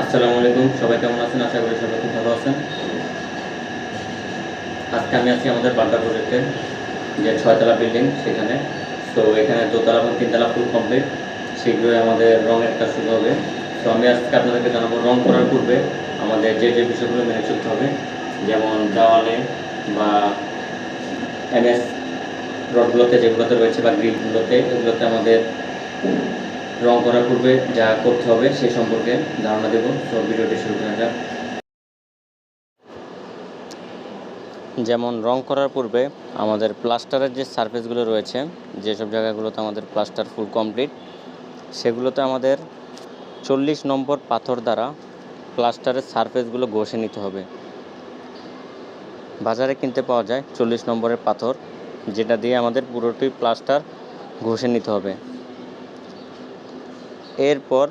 আসসালামু আলাইকুম, সবাই কেমন আছেন? আশা করি সবাই খুব ভালো আছেন। আজকে আমি আছি আমাদের বাড্ডা প্রজেক্টে যে ছয়তলা বিল্ডিং সেখানে। তো এখানে দোতলা এবং তিনতলা ফুল কমপ্লিট শীঘ্রই আমাদের রঙের কাজ শুরু হবে। তো আমি আজকে আপনাদেরকে জানাব রং করার পূর্বে আমাদের যে যে বিষয়গুলো মেনে চলতে হবে। যেমন দেওয়ালে বা এমএস রডগুলোতে যেগুলোতে রয়েছে বা গ্রিলগুলোতে, এগুলোতে আমাদের রং করার পূর্বে যা করতে হবে সে সম্পর্কে ধারণা দেব। তো ভিডিওটি শুরু করা যাক। যেমন রং করার পূর্বে আমাদের প্লাস্টারের যে সারফেসগুলো রয়েছে, যেসব জায়গাগুলোতে আমাদের প্লাস্টার ফুল কমপ্লিট, সেগুলোতে আমাদের চল্লিশ নম্বর পাথর দ্বারা প্লাস্টারের সারফেসগুলো ঘষে নিতে হবে। বাজারে কিনতে পাওয়া যায় চল্লিশ নম্বরের পাথর, যেটা দিয়ে আমাদের পুরোটি প্লাস্টার ঘষে নিতে হবে। এরপর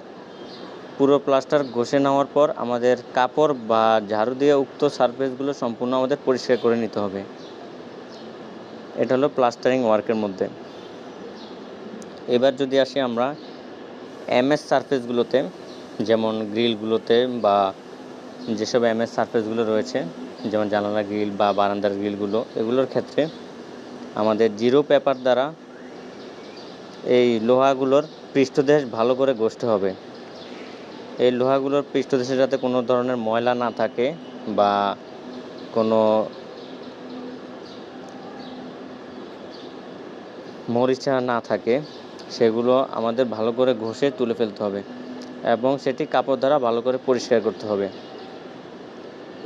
পুরো প্লাস্টার ঘষে নেওয়ার পর আমাদের কাপড় বা ঝাড়ু দিয়ে উক্ত সারফেসগুলো সম্পূর্ণ আমাদের পরিষ্কার করে নিতে হবে। এটা হলো প্লাস্টারিং ওয়ার্কের মধ্যে। এবার যদি আসি আমরা এমএস সারফেসগুলোতে যেমন গ্রিলগুলোতে বা যেসব এমএস সারফেসগুলো রয়েছে, যেমন জানালা গ্রিল বা বারান্দার গ্রিলগুলো, এগুলোর ক্ষেত্রে আমাদের জিরো পেপার দ্বারা এই লোহাগুলোর পৃষ্ঠদেশ ভালো করে ঘষতে হবে। এই লোহাগুলোর পৃষ্ঠদেশে যাতে কোনো ধরনের ময়লা না থাকে বা কোনো মরিচা না থাকে, সেগুলো আমাদের ভালো করে ঘষে তুলে ফেলতে হবে এবং সেটি কাপড় দ্বারা ভালো করে পরিষ্কার করতে হবে।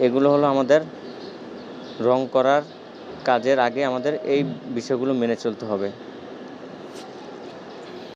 এগুলো হলো আমাদের রং করার কাজের আগে আমাদের এই বিষয়গুলো মেনে চলতে হবে।